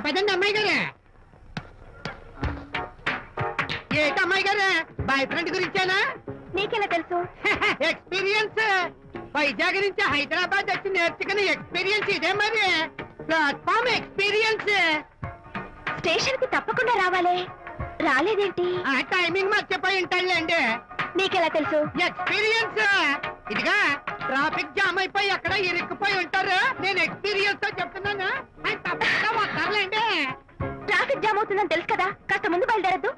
పదండి అమ్మాయి గారే. ఏంటి అమ్మాయి గారే? బాయ్ ఫ్రెండ్ గురించేనా? నీకెలా తెలుసు? ఎక్స్పీరియన్స్. వైజాగ్ నుంచి హైదరాబాద్ వచ్చి నేర్చుకునే ఎక్స్పీరియన్స్ ఇదే మరి. Platform experience. స్టేషన్కి తప్పకుండా రావాలే. రాలేదేంటి? ఆ టైమింగ్ మర్చిపోయి ఉంటాడులేండి నీకెలా తెలుసు? ఎక్స్పీరియన్స్. ఇదిగా ట్రాఫిక్ జామ్ అయిపోయి ఎక్కడ ఇరుక్కుపోయి ఉంటారు. నేను ఎక్స్పీరియన్స్తో చెప్తున్నాను. ఆయన తప్పకుండా వస్తారులేండి. ట్రాఫిక్ జామ్ అవుతుందని తెలుసు కదా? కాస్త ముందు బయలుదేరద్దు.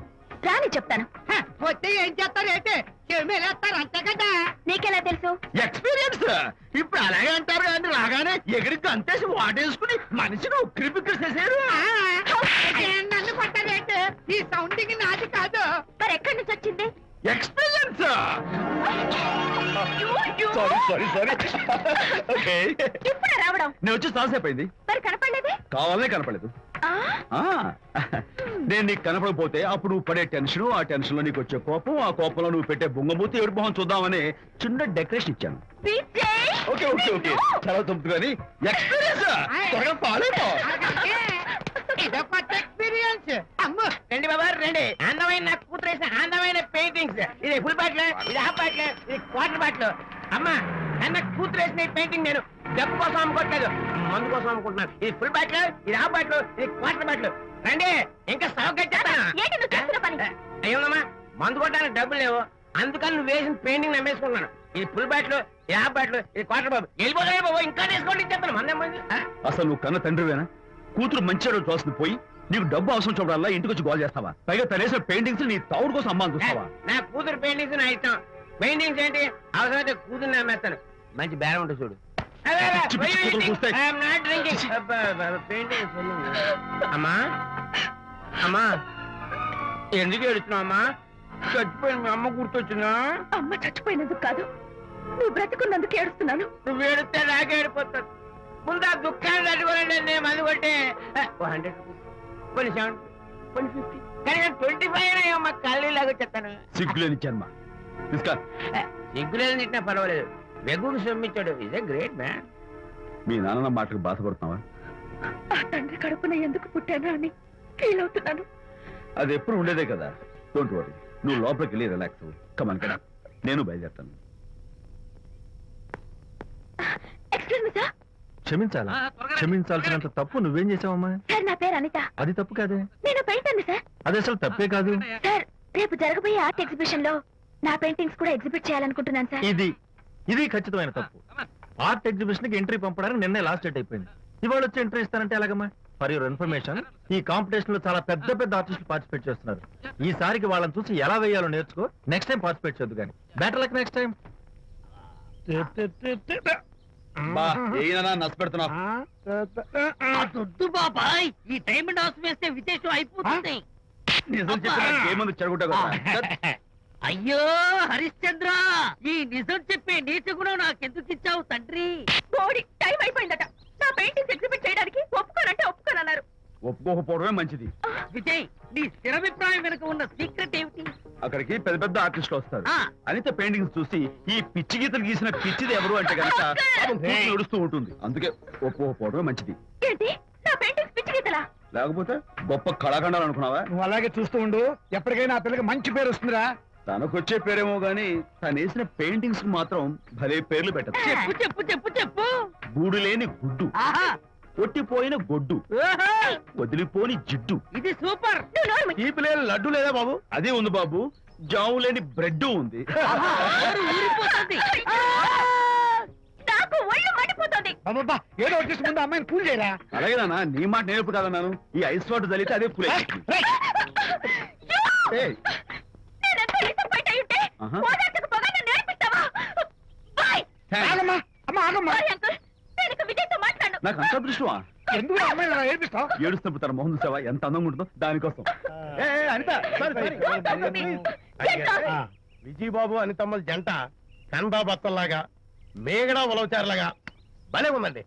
రాని చెప్తాను. హ, వస్తే ఏం చేస్తారు? ఏంటి? చెమేలేస్తారు అంతే కదా. నీకెలా తెలుసు? ఎక్స్పీరియన్స్ ఇప్పుడు అలాగే అంటారు కానీ రాగానే ఎగిరికి అంతేసి వాటేసుకుని మనిషిని ఉక్కిరి బిక్కిరి చేశారు ఆ, నన్ను కొట్టారేంటి ఈ సౌండింగ్ నాది కాదు. మరి ఎక్కడి నుంచి వచ్చింది? Experience sorry sorry sorry okay ఇప్పుడే రావడం. నేను వచ్చి చాలాసేపు అయింది మరి కనపడలేదే? కావాలనే కనపడలేదు. ఆ, ఆ, నేను నీకు కనపడకపోతే అప్పుడు నువ్వు పడే టెన్షన్ ఆ టెన్షన్లో నీకు వచ్చే కోపం ఆ కోపంలో నువ్వు పెట్టే బొంగమూతి ఏడు మొహం చూద్దామని చిన్న డెకరేషన్ ఇచ్చాను. విజయ్! Okay okay okay! చాలా తప్పు కానీ ఎక్స్పీరియన్స్ త్వరగా అమ్ము! రండి బాబా రండి. అందమైన నాకు కూతురు వేసిన అందమైన పెయింటింగ్స్. ఇది ఫుల్ బాటిల్ ఇది హాఫ్ బాటిల్ ఇది క్వార్టర్ బాటిల్. అమ్మా అన్న కూతురు వేసిన ఈ పెయింటింగ్ నేను డబ్బు కోసం అమ్ముకోవట్లేదు మందు కోసం అమ్ముకుంటున్నాను. ఇది ఫుల్ బాటిల్ ఇది హాఫ్ బాటిల్ ఇది క్వార్టర్ బాటిల్. రండి ఇంకా సవకొచ్చేస్తా ఏంటి నువ్వు చేస్తున్న పని? అయ్యోమ్మా మందు కొట్టడానికి డబ్బులు లేవు. అందుకని నువ్వు వేసిన పెయింటింగ్ నమ్మేసుకున్నాను ఇది ఫుల్ బాటిల్ ఇది హాఫ్ బాటిల్ ఇది క్వార్టర్ బాబు. వెళ్ళిపోతాయి బాబు ఇంకా తీసుకోండి చెప్తాను. మందే? అసలు నువ్వు కన్న తండ్రివేనా? కూతురు మంచిగా చూస్తుంది పోయి నీకు డబ్బు అవసరం చూడాలా ఇంటికి వచ్చి గోల్ చేస్తావా? పైగా తనేసిన పెయింటింగ్స్ నీ తౌడు కోసం అమ్మాని చూస్తావా? నా కూతురు పెయింటింగ్స్ నా ఇష్టం. పెయింటింగ్స్ ఏంటి? అవసరమైతే కూతురు నమ్మేస్తాను మంచి బేరం ఉంటుంది చూడు. అమ్మా అమ్మా ఎందుకు ఏడుస్తున్నావు అమ్మా? చచ్చిపోయిన మీ అమ్మ గుర్తొచ్చిందా? అమ్మ చచ్చిపోయినందుకు కాదు. నువ్వు బ్రతుకున్నందుకు ఏడుస్తున్నాను. నువ్వు ఏడితే నాకే ఏడిపోతాను ముందు ఆ దుఃఖాన్ని తట్టుకోనండి నేను మందు కొట్టే హండ్రెడ్ కొన్ని సెవెన్ కొన్ని ఫిఫ్టీ కానీ ట్వంటీ ఫైవ్ అమ్మా కళ్ళు లాగా చెప్తాను. సిగ్గులేని జన్మ. తీసుకా సిగ్గులేదు తిట్టినా పర్వాలేదు. వెగుడు సొమ్మిచ్చాడు. ఇదే గ్రేట్ మ్యాన్ మీ నాన్న మాటకు బాధపడుతున్నావా? ఆ తండ్రి కడుపున ఎందుకు పుట్టాను అని ఫీల్ అవుతున్నాను. అది ఎప్పుడు ఉండేదే కదా. డోంట్ వరీ నువ్వు లోపలికి వెళ్ళి రిలాక్స్ కమన్ కదా నేను బయలుదేరుతాను. Excuse me sir క్షమించాలా? క్షమించాల్సినంత తప్పు నువ్వేం చేసావమ్మా? సార్ నా పేరు అనిత. అది తప్పు కాదే? నేను పెయింటర్ సార్ అది అసలు తప్పే కాదు. సార్ రేపు జరగబోయే ఆర్ట్ ఎగ్జిబిషన్లో నా పెయింటింగ్స్ కూడా ఎగ్జిబిట్ చేయాలనుకుంటున్నాను సార్. ఇది ఇది ఖచ్చితమైన తప్పు. ఆర్ట్ ఎగ్జిబిషన్కి ఎంట్రీ పంపడానికి నిన్నే లాస్ట్ డేట్ అయిపోయింది. ఇవాళ వచ్చి ఎంట్రీ ఇస్తానంటే ఎలాగమ్మా? ఫర్ యువర్ ఇన్ఫర్మేషన్ ఈ కాంపిటీషన్లో చాలా పెద్ద పెద్ద ఆర్టిస్టులు పార్టిసిపేట్ చేస్తున్నారు. ఈసారికి వాళ్ళని చూసి ఎలా వేయాలో నేర్చుకో నెక్స్ట్ టైం పార్టిసిపేట్ చేయొద్దు కానీ. బెటర్ లక్ నెక్స్ట్ టైం బా ఏనా నచ్చ పెడుతున్నావు. దొడ్డు బాబాయ్. ఈ డైమండ్ హౌస్ వేస్తే విశేషం అయిపోతుంది. నిజం చెప్పిన ఏముంది చెడగొట్టా కదా అయ్యో హరిశ్చంద్ర! ఈ నిజం చెప్పే నీతి గుణం నాకెందుకు ఇచ్చావు తండ్రి? బోడి టైం అయిపోయిందట. నా పెయింటింగ్స్ ఎగ్జిబిట్ చేయడానికి ఒప్పుకోనంటే ఒప్పుకోనన్నారు. ఒప్పుకోకపోవడమే మంచిది. విజయ్ నీ స్థిరాభిప్రాయం వెనుక ఉన్న సీక్రెట్ ఏమిటి? అక్కడికి పెద్ద పెద్ద ఆర్టిస్టులు వస్తారు. ఆ. అనిత పెయింటింగ్స్ చూసి ఈ పిచ్చి గీతలు గీసిన పిచ్చిది ఎవరు అంటే కనుక పాపం కూతురు నడుస్తూ ఉంటుంది. అందుకే ఒప్పుకోకపోవడమే మంచిది. ఏంటి? నా పెయింటింగ్స్ పిచ్చి గీతలా? లేకపోతే గొప్ప కళాఖండాలు అనుకున్నావా? నువ్వు అలాగే చూస్తూ ఉండు. ఎప్పటికైనా ఆ పిల్లకి మంచి పేరు వస్తుందిరా. తనకొచ్చే పేరేమో గానీ తను వేసిన పెయింటింగ్స్ మాత్రం భలే పేర్లు పెట్టదు. చెప్పు చెప్పు చెప్పు చెప్పు. గూడు లేని గుడ్డు. ఆహా. కొట్టిపోయిన గొడ్డు. ఓహో, వదిలిపోని జిడ్డు. ఇది సూపర్. తీపి లేని లడ్డు లేదా బాబు? అదే ఉంది బాబు. జాము లేని బ్రెడ్ ఉంది. నోరు ఊరిపోతుంది. ఆ! నాకు ఒళ్ళు మండిపోతుంది. బాబా ఏదో వచ్చేసి ముందు అమ్మాయిని కూల్ చేయరా? అలాగే నాన్న నీ మాట నేర్పు కాదన్నాను ఈ ఐస్ వాటర్ చలితే అదే పులే ఏయ్, అయి ఉంటే ఆహా. ఓదార్చకపోగా నన్ను నేర్పిస్తావా? బాయ్. థాంక్స్. ఆగమ్మా అమ్మ ఆగమ్మా సారీ అంకుల్ నేను ఇక విజయ్తో మాట్లాడను నాకు అంత దృష్టమా ఎందుకు ఆ అమ్మాయిని అలా ఏడిపిస్తావు ఏడుస్తున్నప్పుడు తన మొహం చూసావా ఎంత అందంగా ఉంటుందో దానికోసం ఏ, ఏ, Anitha sorry, sorry. Don't talk to me. Get out. Vijaya Babu అనితమ్మల జంట కన్బాబత్తల్లాగా మేగడ ఉలవచారులాగా భలే ఉందండి